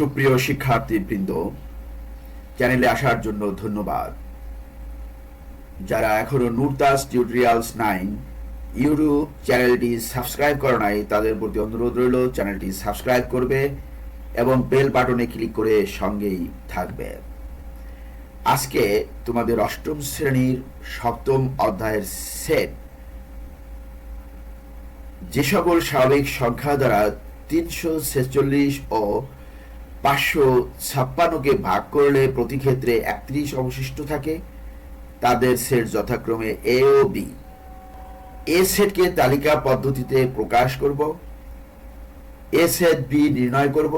সুপ্রিয় শিক্ষার্থীবৃন্দ, চ্যানেলে আসার জন্য ধন্যবাদ। যারা এখনও নুরতাস টিউটোরিয়ালস নাইন ইউটিউব চ্যানেলটি সাবস্ক্রাইব করে নাই, তাদের প্রতি অনুরোধ রইল, চ্যানেলটি সাবস্ক্রাইব করবে এবং বেল বাটনে ক্লিক করে সঙ্গেই থাকবে। আজকে তোমাদের অষ্টম শ্রেণির সপ্তম অধ্যায়ের সেট। যে সকল স্বাভাবিক সংখ্যা দ্বারা তিনশো ছেচল্লিশ ও পাঁচশো ছাপ্পান্নকে ভাগ করলে প্রতি ক্ষেত্রে একত্রিশ অবশিষ্ট থাকে। তাদের সেট যথাক্রমে এ ও বি এ সেটকে তালিকা পদ্ধতিতে প্রকাশ করব। এ সেট বি নির্ণয় করব।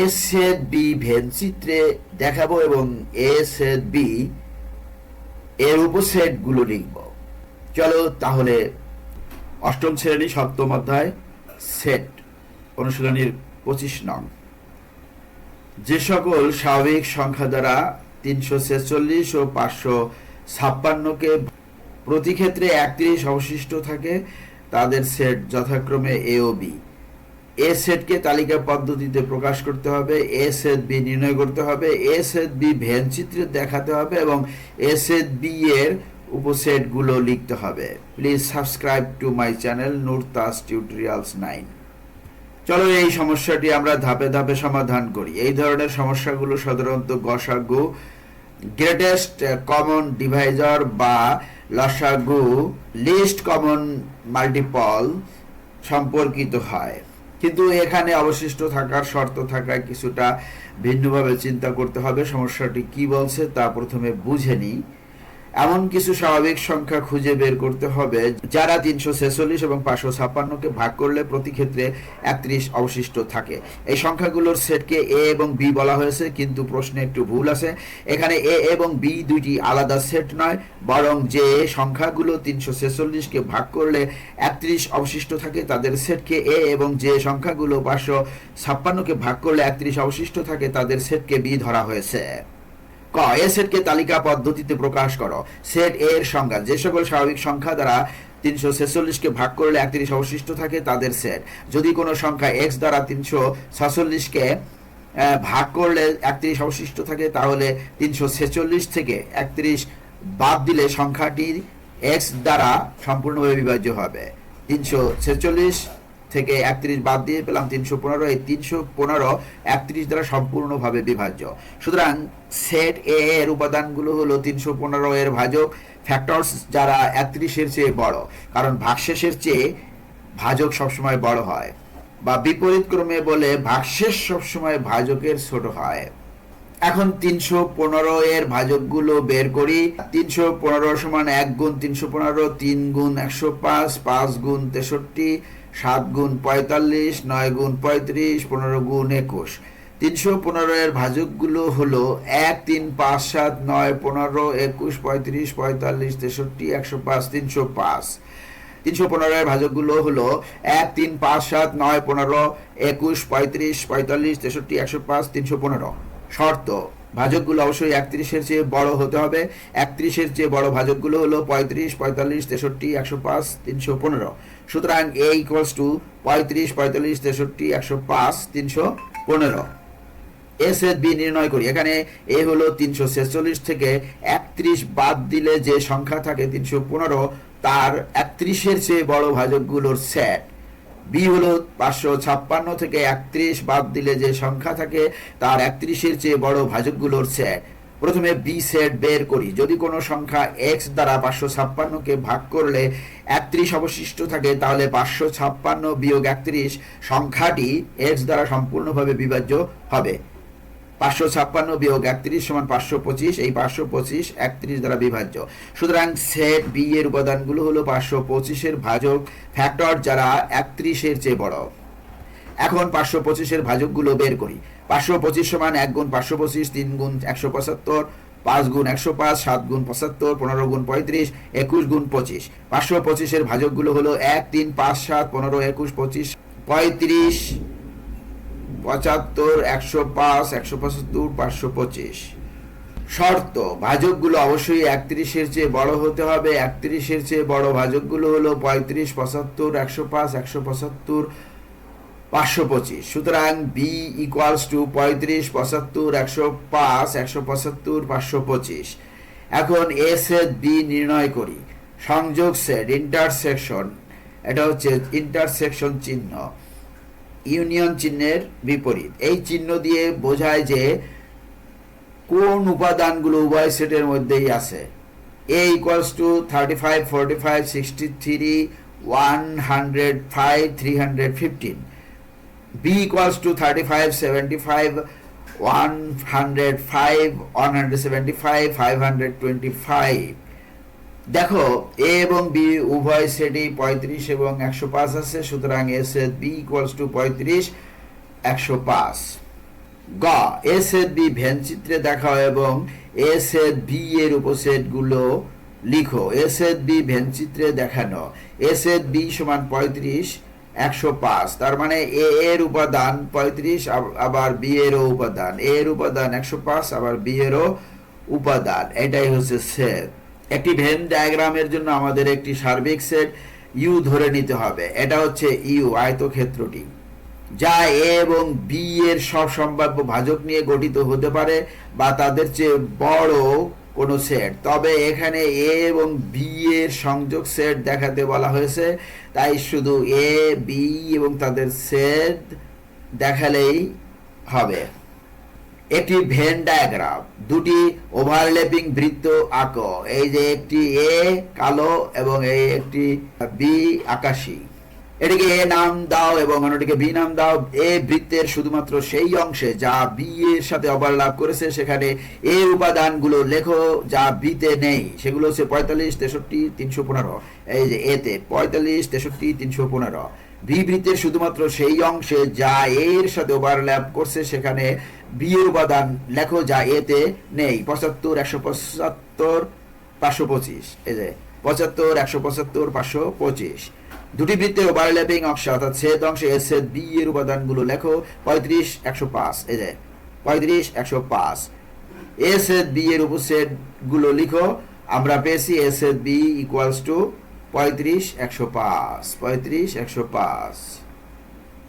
এ সেট বি ভেনচিত্রে দেখাবো এবং এ সেট বি এর উপসেটগুলো লিখব। চলো তাহলে অষ্টম শ্রেণি, সপ্তম অধ্যায়, সেট অনুশীলনীর পঁচিশ নং। যে সকল স্বাভাবিক সংখ্যা দ্বারা তিনশো ছেচল্লিশ ও পাঁচশো ছাপ্পান্নকে প্রতি ক্ষেত্রে একত্রিশ অবশিষ্ট থাকে, তাদের সেট যথাক্রমে এ ও বি। এ সেটকে তালিকা পদ্ধতিতে প্রকাশ করতে হবে, এ সেট বি নির্ণয় করতে হবে, এ সেট বি ভেন চিত্রে দেখাতে হবে এবং এ সেট বি এর উপসেটগুলো লিখতে হবে। Please subscribe to my channel Nurtas tutorials nine. চলো এই সমস্যাটি আমরা ধাপে ধাপে সমাধান করি। এই ধরনের সমস্যাগুলো সাধারণত গসাগু গ্রেটেস্ট কমন ডিভাইজার বা লসাগু লিস্ট কমন মাল্টিপল সম্পর্কিত হয়। কিন্তু এখানে অবশিষ্ট থাকার শর্ত থাকায় কিছুটা ভিন্নভাবে চিন্তা করতে হবে। সমস্যাটি কি বলছে তা প্রথমে বুঝে নিই। এমন কিছু স্বাভাবিক সংখ্যা খুঁজে বের করতে হবে, যারা তিনশো ছেচল্লিশ এবং পাঁচশো ছাপ্পান্নকে ভাগ করলে প্রতি ক্ষেত্রে একত্রিশ অবশিষ্ট থাকে। এই সংখ্যাগুলোর সেটকে এ এবং বি বলা হয়েছে, কিন্তু প্রশ্নে একটু ভুল আছে। এখানে এ এবং বি দুইটি আলাদা সেট নয়, বরং যে সংখ্যাগুলো তিনশো ছেচল্লিশকে ভাগ করলে একত্রিশ অবশিষ্ট থাকে, তাদের সেটকে এ এবং যে সংখ্যাগুলো পাঁচশো ছাপ্পান্নকে ভাগ করলে একত্রিশ অবশিষ্ট থাকে, তাদের সেটকে বি ধরা হয়েছে। ক এ সেটকে তালিকা পদ্ধতিতে প্রকাশ করো। সেট এ এর সংজ্ঞা, যে সকল স্বাভাবিক সংখ্যা দ্বারা তিনশো ছেচল্লিশকে ভাগ করলে একত্রিশ অবশিষ্ট থাকে, তাদের সেট যদি কোনো সংখ্যা এক্স দ্বারা তিনশো ছচল্লিশকে ভাগ করলে একত্রিশ অবশিষ্ট থাকে, তাহলে তিনশো ছেচল্লিশ থেকে একত্রিশ বাদ দিলে সংখ্যাটি এক্স দ্বারা সম্পূর্ণভাবে বিভাজ্য হবে। তিনশো ছেচল্লিশ থেকে একত্রিশ বাদ দিয়ে পেলাম তিনশো পনেরো। এই তিনশো পনেরো একত্রিশ দ্বারা সম্পূর্ণভাবে বিভাজ্য। সুতরাং সেট এ এর উপাদানগুলো হলো তিনশো পনেরো এর ভাজক। ফ্যাক্টরস যারা একত্রিশের চেয়ে বড়, কারণ ভাগশেষের চেয়ে ভাজক সবসময় বড় হয় বা বিপরীত ক্রমে বলে ভাগশেষ সবসময় ভাজকের ছোট হয়। এখন তিনশো পনেরো এর ভাজকগুলো বের করি। তিনশো পনেরো সমান এক গুণ তিনশো পনেরো, তিন গুণ একশো পাঁচ পাঁচ গুণ তেষট্টি সাত গুণ পঁয়তাল্লিশ, নয় গুণ পঁয়ত্রিশ, পনেরো গুণ একুশ। তিনশো পনেরো এর ভাজকগুলো হলো এক, তিন, পাঁচ, সাত, নয়, পনেরো, একুশ, পঁয়ত্রিশ, পঁয়তাল্লিশ, তেষট্টি, একশো পাঁচ, তিনশো পাঁচ। তিনশো পনেরো এর ভাজকগুলো হলো এক, তিন, পাঁচ, সাত, নয়, পনেরো, একুশ, পঁয়ত্রিশ, পঁয়তাল্লিশ, তেষট্টি, একশো পাঁচ, তিনশো পনেরো। শর্ত ভাজকগুলো অবশ্যই একত্রিশের চেয়ে বড় হতে হবে। একত্রিশের চেয়ে বড় ভাজকগুলো হলো পঁয়ত্রিশ, পঁয়তাল্লিশ, তেষট্টি, একশো পাঁচ, তিনশো পনেরো। সুতরাং এ ইকুয়ালস টু পঁয়ত্রিশ, পঁয়তাল্লিশ, তেষট্টি, একশো পাঁচ, তিনশো পনেরো। এস এস বি নির্ণয় করি। এখানে এ হলো তিনশো ছেচল্লিশ থেকে একত্রিশ বাদ দিলে যে সংখ্যা থাকে তিনশো পনেরো, তার একত্রিশের চেয়ে বড় ভাজকগুলোর সেট বি হলো পাঁচশো ছাপ্পান্ন থেকে একত্রিশ বাদ দিলে যে সংখ্যা থাকে, তার একত্রিশের চেয়ে বড় ভাজকগুলোর সেট প্রথমে বি সেট বের করি। যদি কোনো সংখ্যা এক্স দ্বারা পাঁচশো ছাপ্পান্নকে ভাগ করলে একত্রিশ অবশিষ্ট থাকে, তাহলে পাঁচশো ছাপ্পান্ন বিয়োগ একত্রিশ, সংখ্যাটি এক্স দ্বারা সম্পূর্ণভাবে বিভাজ্য হবে। পাঁচশো ছাপ্পান্ন বিয়োগ একত্রিশ সমান পাঁচশো পঁচিশ, এই পাঁচশো পঁচিশ একত্রিশ দ্বারা বিভাজ্য। সুতরাং সেট বি এর উপাদানগুলো হলো পাঁচশো পঁচিশের ভাজক ফ্যাক্টর যারা একত্রিশের চেয়ে বড়। এখন পাঁচশো পঁচিশের ভাজকগুলো বের করি। পাঁচশো পঁচিশ সমান এক গুণ পাঁচশো পঁচিশ, তিন গুণ একশো পঁচাত্তর, পাঁচ গুণ একশো পাঁচ, সাত গুণ পঁচাত্তর, পনেরো গুণ পঁয়ত্রিশ, একুশ গুণ পঁচিশ। পাঁচশো পঁচিশের ভাজকগুলো হলো এক, তিন, পাঁচ, সাত, পনেরো, একুশ, পঁচিশ, পঁয়ত্রিশ পঁচাত্তর, একশো পাঁচ, একশো পঁচাত্তর, পাঁচশো পঁচিশ। শর্ত, ভাজকগুলো অবশ্যই একত্রিশের চেয়ে বড় হতে হবে। একত্রিশের চেয়ে বড় ভাজকগুলো হলো পঁয়ত্রিশ, পঁচাত্তর, একশো পাঁচ, একশো পঁচাত্তর, পাঁচশো পঁচিশ। সুতরাং বি ইকুয়ালস টু পঁয়ত্রিশ, পঁচাত্তর, একশো পাঁচ, একশো পঁচাত্তর, পাঁচশো পঁচিশ। এখন এ সেট বি নির্ণয় করি। সংযোগ সেট ইন্টারসেকশন এটা হচ্ছে ইন্টারসেকশন চিহ্ন। ইউনিয়ন চিহ্নের বিপরীত। এই চিহ্ন দিয়ে বোঝায় যে কোন উপাদানগুলো উভয় সেটের মধ্যেই আছে। A equals to thirty five forty five sixty three one hundred five three hundred fifteen B equals to thirty five seventy five one hundred five one hundred seventy five five hundred twenty five দেখো A এবং B উভয় সেটই পঁয়ত্রিশ এবং একশো পাঁচ আছে, সুতরাং A set B equals to পঁয়ত্রিশ, একশো পাঁচ। গ এ সেট বি ভেন চিত্রে দেখাও এবং এ সেট বি এর উপসেটগুলো লিখো। এ সেট বি ভেন চিত্রে দেখানো। এ সেট বি সমান পঁয়ত্রিশ, একশো পাঁচ। তার মানে এ এর উপাদান পঁয়ত্রিশ আবার বি এরও উপাদান। এ এর উপাদান একশো পাঁচ, আবার বি এরও উপাদান। এটাই হচ্ছে সেট একটি ভেন ডায়াগ্রামের জন্য আমাদের একটি সার্বিক সেট ইউ ধরে নিতে হবে। এটা হচ্ছে ইউ আয়তক্ষেত্রটি। যা এ এবং বি এর সব সম্ভাব্য ভাজক নিয়ে গঠিত হতে পারে বা তাদের চেয়ে বড় কোনো সেট। তবে এখানে এ এবং বি এর সংযোগ সেট দেখাতে বলা হয়েছে। তাই শুধু এ বি এবং তাদের সেট দেখালেই হবে। একটি ভেন ডায়াগ্রাম দুটি ওভারল্যাপিং বৃত্ত আঁকো। এই যে একটি এ কালো এবং এই একটি বি আকাশী। এটিকে এ নাম দাও এবং অন্যটিকে বি নাম দাও। এ বৃত্তের শুধুমাত্র সেই অংশে যা বি এর সাথে ওভারল্যাপ করেছে, সেখানে এ উপাদানগুলো লেখো যা বিতে নেই। সেগুলো হচ্ছে পঁয়তাল্লিশ, তেষট্টি, তিনশো পনেরো। এই যে এতে পঁয়তাল্লিশ, তেষট্টি, তিনশো পনেরো। বি বৃত্তের শুধুমাত্র সেই অংশে যা এর সাথে ওভারল্যাপ করছে, সেখানে বি এর উপাদান লেখো যা এতে নেই। পঁচাত্তর, একশো পঁচাত্তর, পাঁচশো পঁচিশ। এই যে, পঁচাত্তর, একশো পঁচাত্তর, পাঁচশো পঁচিশ। দুটি বৃত্তের ওভারল্যাপিং অংশ, অর্থাৎ ছেদ অংশে এস এর বি এর উপাদানগুলো লেখো, পঁয়ত্রিশ, একশো পাঁচ। এই যে, পঁয়ত্রিশ, একশো পাঁচ। এস এর বি এর উপসেটগুলো লিখো, আমরা পেয়েছি এস এর বি ইকুয়ালস টু পঁয়ত্রিশ, একশো পাঁচ, পঁয়ত্রিশ, একশো পাঁচ।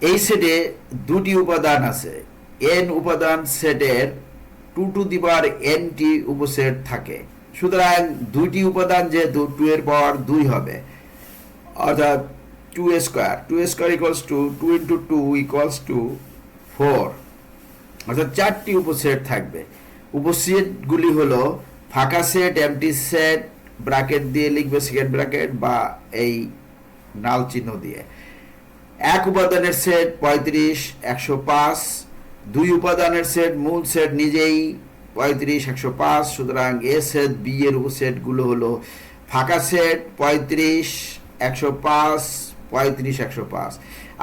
এই সেটে দুটি উপাদান আছে। এন উপাদান সেটের টু টু দিবার এন টি উপসেট থাকে। সুতরাং দুইটি উপাদান যেহেতু টু এর পাওয়ার দুই হবে, অর্থাৎ two square two square equals to two into two equals to four অর্থাৎ চারটি উপসেট থাকবে। উপসেটগুলি হলো ফাঁকা সেট এমটি সেট ব্র্যাকেট দিয়ে লিখবে সেকেন্ড ব্র্যাকেট বা এই নাল চিহ্ন দিয়ে। এক উপাদানের সেট পঁয়ত্রিশ, একশো পাঁচ। দুই উপাদানের সেট মূল সেট নিজেই পঁয়ত্রিশ, একশো পাঁচ। সুতরাং এ সেট বি এর উপসেটগুলো হলো ফাঁকা সেট পঁয়ত্রিশ, একশো পাঁচ, পঁয়ত্রিশ, একশো পাঁচ।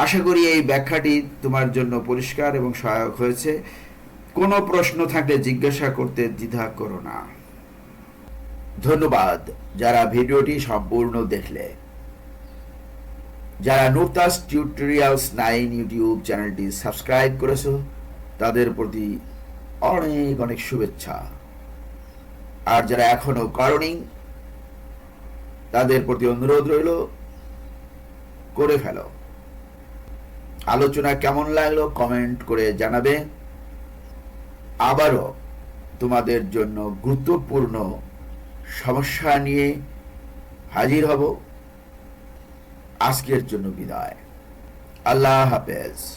আশা করি এই ব্যাখ্যাটি তোমার জন্য পরিষ্কার এবং সহায়ক হয়েছে। কোনো প্রশ্ন থাকলে জিজ্ঞাসা করতে দ্বিধা করো না। ধন্যবাদ যারা ভিডিওটি সম্পূর্ণ দেখলে। যারা নুরতাস টিউটোরিয়ালস নাইন ইউটিউব চ্যানেলটি সাবস্ক্রাইব করেছ, তাদের প্রতি অনেক অনেক শুভেচ্ছা। আর যারা এখনও করনি, তাদের প্রতি অনুরোধ রইল, করে ফেলো। আলোচনা কেমন লাগল কমেন্ট করে জানাবে। আবারও তোমাদের জন্য গুরুত্বপূর্ণ সমস্যা নিয়ে হাজির হব। আজকের জন্য বিদায়। আল্লাহ হাফেজ।